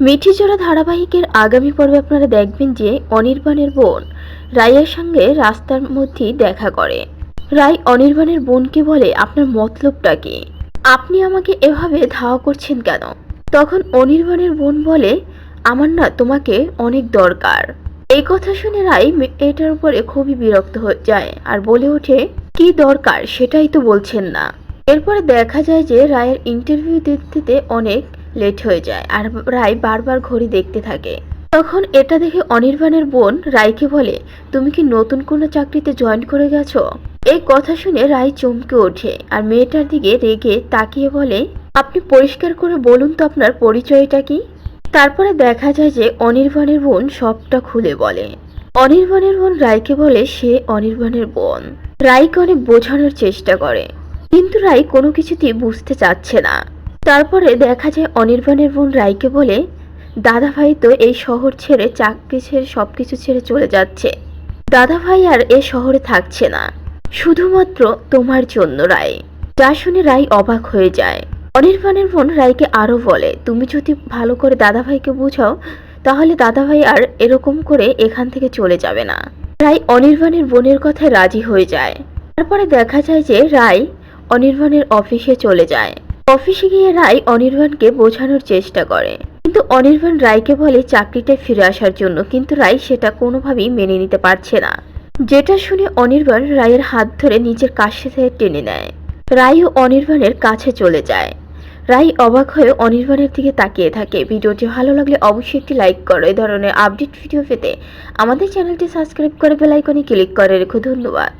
মিঠিজোড়া ধারাবাহিকের আগামী পর্বে আপনারা দেখবেন যে অনির্বাণের বোন রায়ের সঙ্গে রাস্তার মধ্যেই দেখা করে। রায় অনির্বাণের বোনকে বলে, আপনার মতলবটা কি? আপনি আমাকে এভাবে ধাওয়া করছেন কেন? তখন অনির্বাণের বোন বলে, আমার না তোমাকে অনেক দরকার। এই কথা শুনে রায় এটার উপরে খুবই বিরক্ত হয়ে যায় আর বলে ওঠে, কি দরকার সেটাই তো বলছেন না। এরপরে দেখা যায় যে রায়ের ইন্টারভিউ দিতে অনেক লেট হয়ে যায় আর রায় বারবার ঘড়ি দেখতে থাকে। তখন এটা দেখে অনির্বাণের বোন রায়কে বলে, তুমি কি নতুন কোনো চাকরিতে জয়েন করে গেছো? এই কথা শুনে রায় চমকে ওঠে আর মেয়েটার দিকে রেগে তাকিয়ে বলে, আপনি পরিষ্কার করে বলুন তো আপনার পরিচয়টা কি? তারপরে দেখা যায় যে অনির্বাণের বোন সবটা খুলে বলে। অনির্বাণের বোন রায়কে বলে, সে অনির্বাণের বোন। রায়কে অনেক বোঝানোর চেষ্টা করে, কিন্তু রায় কোনো কিছুতেই বুঝতে চাচ্ছে না। তারপরে দেখা যায় অনির্বাণের বোন রায়কে বলে, দাদাভাই তো এই শহর ছেড়ে চাকরি ছেড়ে সবকিছু ছেড়ে চলে যাচ্ছে। দাদাভাই আর এ শহরে থাকছে না। শুধুমাত্র তোমার জন্য রায় যা শুনে রায় অবাক হয়ে যায়। অনির্বাণের বোন রায়কে আরও বলে, তুমি যদি ভালো করে দাদাভাইকে বুঝাও, তাহলে দাদাভাই আর এরকম করে এখান থেকে চলে যাবে না। রায় অনির্বাণের বোনের কথায় রাজি হয়ে যায়। তারপরে দেখা যায় যে রায় অনির্বাণের অফিসে চলে যায়। অফিসে গিয়ে রায় অনির্বাণকে বোঝানোর চেষ্টা করে। কিন্তু অনির্বাণ রায়কে বলে চাকরিটায় ফিরে আসার জন্য কিন্তু রায় সেটা কোনোভাবেই মেনে নিতে পারছে না। যেটা শুনে অনির্বাণ রায়ের হাত ধরে নিজের কাছে থেকে টেনে নেয়। রায়ও অনির্বাণের কাছে চলে যায়। রায় অবাক হয়ে অনির্বাণের দিকে তাকিয়ে থাকে। ভিডিওটি ভালো লাগলে অবশ্যই একটি লাইক করো। এই ধরনের আপডেট ভিডিও পেতে আমাদের চ্যানেলটি সাবস্ক্রাইব করে বেল আইকনে ক্লিক করে রেখো। ধন্যবাদ।